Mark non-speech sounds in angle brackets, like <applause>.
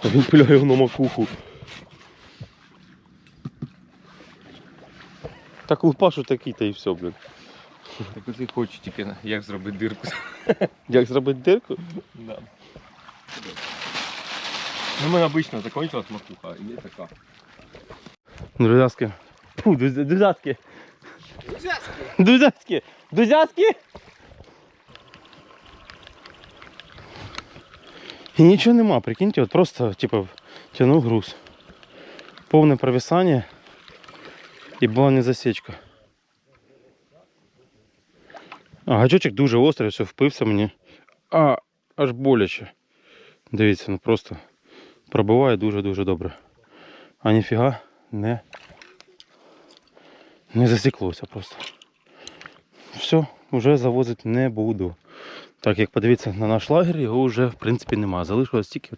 <laughs> Він пиляє його на макуху. Так лупашу такий та і все, блін. Так і хочу тільки як зробити дирку. <laughs> Як зробити дирку? Да. Ну, мене обично закончилась макуха, і є така. Друзяцьки. Фу, друз- друзяцьки. Друзяцьки. Друзяцьки. І нічого нема, прикиньте, от просто, типу, тянув груз. Повне провисання і була не засічка. А гачочок дуже острий, все впився мені. А, аж боляче. Дивіться, ну просто пробиває дуже-дуже добре. А ніфіга не, не засіклося просто. Все, вже завозити не буду. Так як подивіться на наш лагерь, його вже в принципі немає. Залишилось тільки